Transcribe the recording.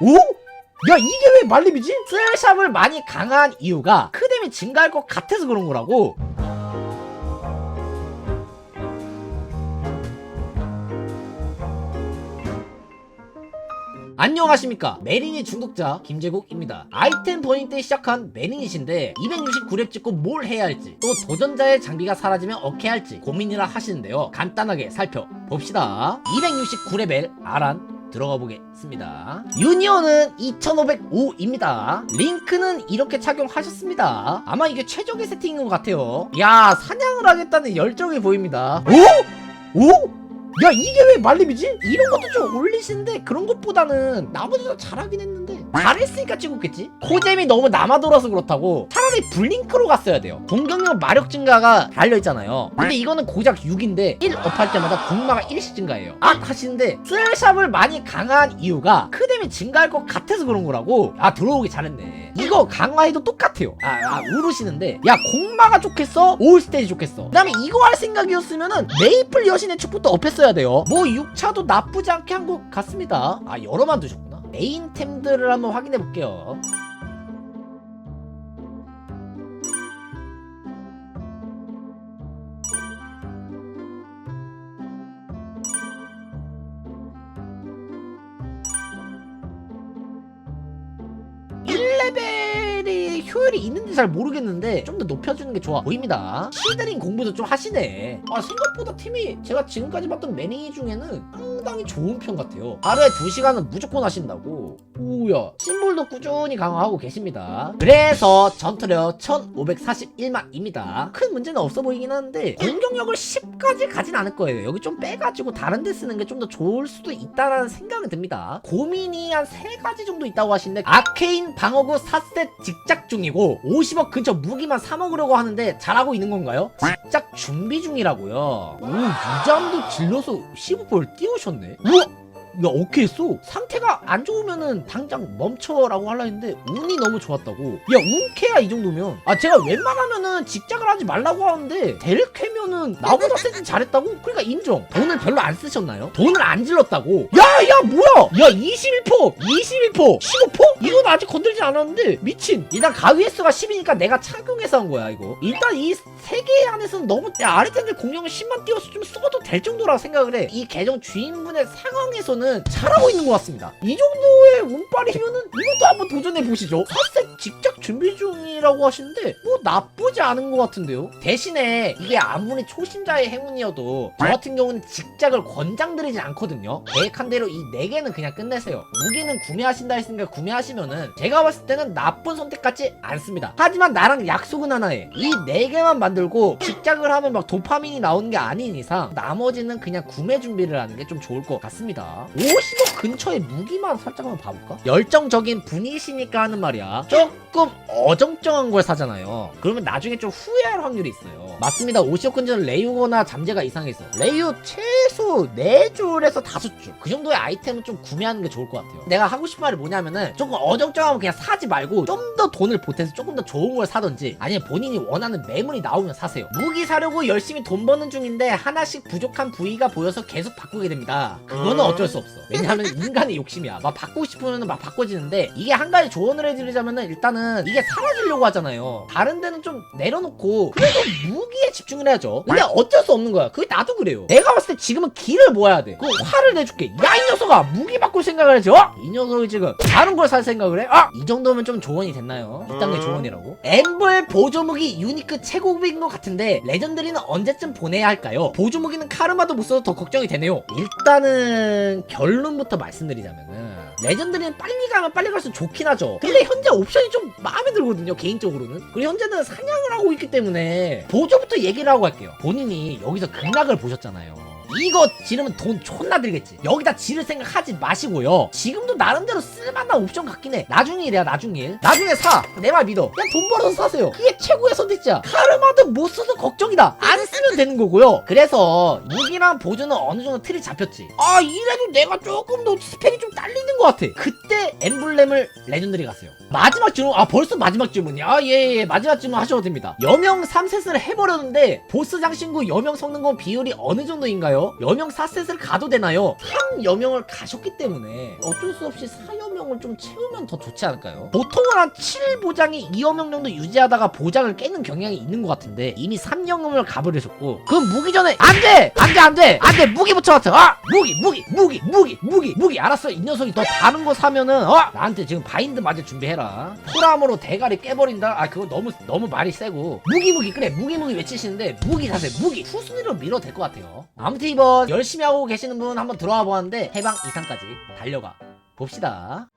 오? 야 이게 왜 말림이지? 스샷을 많이 강한 이유가 크뎀이 증가할 것 같아서 그런 거라고. 안녕하십니까. 메리니 중독자 김재국입니다. 아이템 버닝 때 시작한 메리닛인데 269렙 찍고 뭘 해야 할지 또 도전자의 장비가 사라지면 어떻게 할지 고민이라 하시는데요. 간단하게 살펴봅시다. 269레벨 아란 들어가 보겠습니다. 유니온은 2505입니다. 링크는 이렇게 착용하셨습니다. 아마 이게 최적의 세팅인 것 같아요. 야, 사냥을 하겠다는 열정이 보입니다. 오? 오? 야 이게 왜 말림이지? 이런 것도 좀 올리시는데 그런 것보다는 나머지도 잘하긴 했는데 잘했으니까 찍었겠지? 코잼이 너무 남아 돌아서 그렇다고 차라리 블링크로 갔어야 돼요. 공격력 마력 증가가 달려있잖아요. 근데 이거는 고작 6인데 1 업할 때마다 공마가 1씩 증가해요. 아 하시는데 슬샵을 많이 강화한 이유가 크뎀이 증가할 것 같아서 그런 거라고. 아 들어오기 잘했네. 이거 강화해도 똑같아요. 아, 아 우르시는데. 야 공마가 좋겠어? 올 스테이지 좋겠어. 그 다음에 이거 할 생각이었으면은 메이플 여신의 축부터 업했어야 돼요. 뭐 6차도 나쁘지 않게 한 것 같습니다. 아 여러 만드셨구나. 메인템들을 한번 확인해 볼게요 이 효율이 있는지 잘 모르겠는데 좀 더 높여주는 게 좋아 보입니다. 시드링 공부도 좀 하시네. 아 생각보다 팀이 제가 지금까지 봤던 매니 중에는 상당히 좋은 편 같아요. 하루에 2시간은 무조건 하신다고. 오야 심볼도 꾸준히 강화하고 계십니다. 그래서 전투력 1541만입니다. 큰 문제는 없어 보이긴 하는데 공격력을 10까지 가진 않을 거예요. 여기 좀 빼가지고 다른 데 쓰는 게 좀 더 좋을 수도 있다라는 생각이 듭니다. 고민이 한 3가지 정도 있다고 하시는데 아케인 방어구 4셋 직작 중이고 50억 근처 무기만 사 먹으려고 하는데 잘하고 있는 건가요? 직작 준비 중이라고요. 오 유잠도 질러서 15%를 띄우셨네. 우와 야 오케이 했어 상태가 안 좋으면은 당장 멈춰라고 하려 했는데 운이 너무 좋았다고. 야 운캐야 이 정도면. 아 제가 웬만하면은 직작을 하지 말라고 하는데 델캐면은 나보다 세팅 잘했다고? 그러니까 인정. 돈을 별로 안 쓰셨나요? 돈을 안 질렀다고. 야야 뭐야? 야 21% 21% 15% 이건 아직 건들지 않았는데. 미친. 일단 가위에스가 10이니까 내가 착용해서 한 거야 이거. 일단 이 세 개 안에서는 너무 야 아래템들 공룡을 10만 띄워서 좀 써도 될 정도라고 생각을 해이 계정 주인분의 상황에서는 잘하고 있는 것 같습니다. 이 정도의 운빨이면은 이것도 한번 도전해 보시죠. 사색 직접 준비 중이라고 하시는데 뭐 나쁘지 않은 것 같은데요? 대신에 이게 아무리 초심자의 행운이어도 저 같은 경우는 직작을 권장드리지 않거든요. 계획한 대로 이네 개는 그냥 끝내세요. 무기는 구매하신다 했으니까 구매하시면은 제가 봤을 때는 나쁜 선택 같지 않습니다. 하지만 나랑 약속은 하나 해이 네 개만 만들고 직작을 하면 막 도파민이 나오는 게 아닌 이상 나머지는 그냥 구매 준비를 하는 게 좀 좋을 것 같습니다 50억 근처의 무기만 살짝 한번 봐볼까? 열정적인 분이시니까 하는 말이야. 조금 어정쩡한 걸 사잖아요. 그러면 나중에 좀 후회할 확률이 있어요. 맞습니다. 50억 근처는 레이오거나 잠재가 이상해서. 레이오 최소 4줄에서 5줄. 그 정도의 아이템은 좀 구매하는 게 좋을 것 같아요. 내가 하고 싶은 말이 뭐냐면은 조금 어정쩡하면 그냥 사지 말고 좀 더 돈을 보태서 조금 더 좋은 걸 사든지 아니면 본인이 원하는 매물이 나오면 사세요. 무기 사려고 열심히 돈 버는 중인데 하나씩 부족한 부위가 보여서 계속 바꾸게 됩니다. 그거는 어쩔 수 없어. 왜냐하면 인간의 욕심이야. 막 바꾸고 싶으면 막 바꿔지는데 이게 한 가지 조언을 해드리자면은 일단은 이게 사라지려고 하잖아요. 다른 데는 좀 내려놓고 그래도 무기에 집중을 해야죠. 근데 어쩔 수 없는 거야. 그게 나도 그래요. 내가 봤을 때 지금은 길을 모아야 돼그 화를 내줄게. 야 이 녀석아! 무기 바꿀 생각을 해야지 어? 이 녀석이 지금 다른 걸 살 생각을 해? 아! 이 정도면 좀 조언이 됐나요? 이딴 게 조언이라고? 엠블 보조무기 유니크 최고급인 것 같은데 레전드리는 언제쯤 보내야 할까요? 보조무기는 카르마도 못 써서 더 걱정이 되네요 일단은 결론부터 말씀드리자면은 레전드리는 빨리 가면 빨리 갈수록 좋긴 하죠 근데 현재 옵션이 좀 마음에 들거든요 개인적으로는 그리고 현재는 사냥을 하고 있기 때문에 보조부터 얘기를 하고 갈게요 본인이 여기서 극락을 보셨잖아요 이거 지르면 돈 존나 들겠지. 여기다 지를 생각 하지 마시고요. 지금도 나름대로 쓸만한 옵션 같긴 해. 나중 일이야 나중 일 나중에 사 내 말 믿어. 그냥 돈 벌어서 사세요. 그게 최고의 선택지야. 카르마도 못 써서 걱정이다. 안 쓰면 되는 거고요. 그래서 무기랑 보조는 어느 정도 틀이 잡혔지. 아 이래도 내가 조금 더 스펙이 좀 딸리는 것 같아. 그때 엠블렘을 레전드리 갔어요 마지막 질문 아 벌써 마지막 질문이야? 아, 예, 예 마지막 질문 하셔도 됩니다. 여명 3셋을 해버렸는데 보스 장신구 여명 성능건 비율이 어느 정도인가요? 여명 4셋을 가도 되나요? 3 여명을 가셨기 때문에 어쩔 수 없이 4여명을 좀 채우면 더 좋지 않을까요? 보통은 한 7 보장이 2여명 정도 유지하다가 보장을 깨는 경향이 있는 것 같은데 이미 3여명을 가버리셨고 그럼 무기 전에 안돼! 안돼 안돼! 안돼! 무기 붙여왔어 아! 무기 무기 무기 무기 무기 무기! 알았어 이 녀석이 더 다른 거 사면은 어! 나한테 지금 바인드 맞을 준비해라 프람으로 대가리 깨버린다? 아 그거 너무 너무 말이 세고. 무기 무기. 그래 무기 무기 외치시는데 무기 사세요 무기. 후순위로 밀어도 될 것 같아요. 아무튼 이번 열심히 하고 계시는 분 한번 들어와 보았는데 해방 이상까지 달려가 봅시다